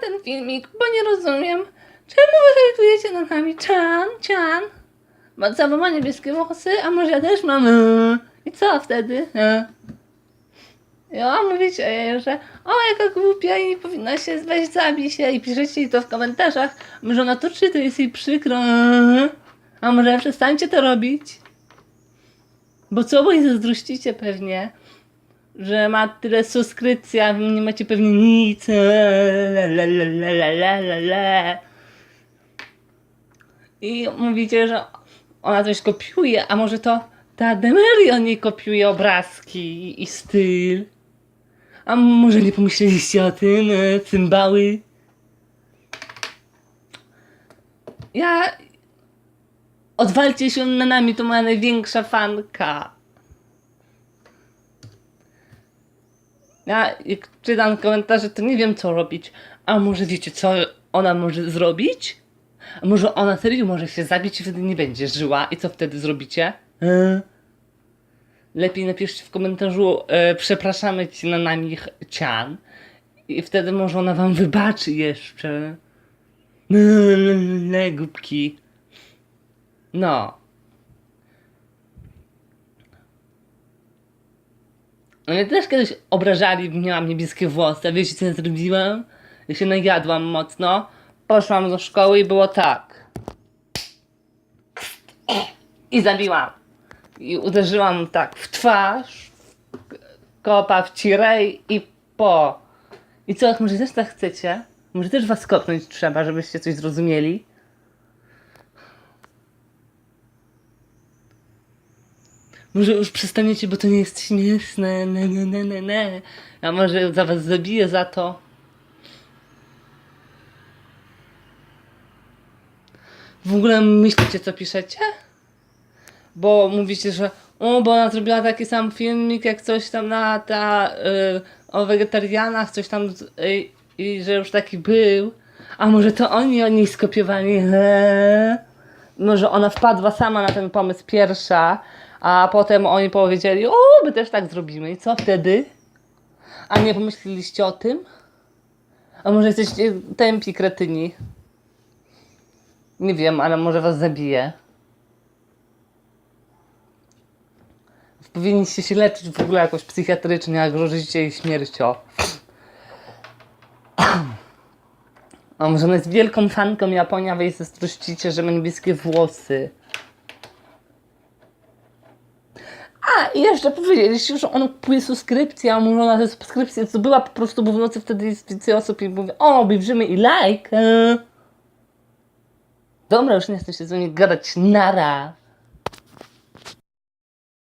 ten filmik, bo nie rozumiem. Czemu wy hejtujecie na nami? Chan, Chan. Bo ma niebieskie włosy, a może ja też mam? Eee. I co wtedy? Eee. Ja mówicie jej, że o jaka głupia i powinna się weź zabij się i piszecie jej to w komentarzach. Może ona to czyta, jest jej przykro. Eee. A może przestańcie to robić? Bo co, bo jej zazdrościcie pewnie że ma tyle subskrypcji, a wy nie macie pewnie nic. I mówicie, że ona coś kopiuje, a może to ta Demerion nie kopiuje obrazki i styl. A może nie pomyśleliście o tym, e, cymbały? Ja... Odwalcie się na nami, to moja największa fanka. Ja jak czytam komentarze, to nie wiem co robić. A może wiecie co ona może zrobić? A może ona serio może się zabić i wtedy nie będzie żyła? I co wtedy zrobicie? E? Lepiej napiszcie w komentarzu e, przepraszamy ci na nami cian. I wtedy może ona wam wybaczy jeszcze. Głupki. No. Mnie też kiedyś obrażali, miałam niebieskie włosy. Wiecie co ja zrobiłam? Ja się najadłam mocno. Poszłam do szkoły i było tak. I zabiłam. I uderzyłam tak w twarz, kopa w cirej i po. I co, może też tak chcecie? Może też was kopnąć trzeba, żebyście coś zrozumieli? Może już przestaniecie, bo to nie jest śmieszne. Ne, ne, ne, ne, ne. A może za was zabiję za to. W ogóle myślicie, co piszecie? Bo mówicie, że o, bo ona zrobiła taki sam filmik, jak coś tam na ta y, o wegetarianach, coś tam y, i że już taki był. A może to oni o niej skopiowali? Eee? Może ona wpadła sama na ten pomysł pierwsza, a potem oni powiedzieli, o, my też tak zrobimy. I co wtedy? A nie pomyśleliście o tym? A może jesteście tępi kretyni? Nie wiem, ale może was zabije. Powinniście się leczyć w ogóle jakoś psychiatrycznie, jak grożycie jej śmiercią. A może ona jest wielką fanką Japonii, a wy jej że ma niebieskie włosy. A, i jeszcze powiedzieliście, że ona kupuje subskrypcję, a może ona te subskrypcje zdobyła po prostu, bo w nocy wtedy jest więcej osób i mówi, o, obejrzymy i like. Dobra, już nie chcę się z wami gadać, nara.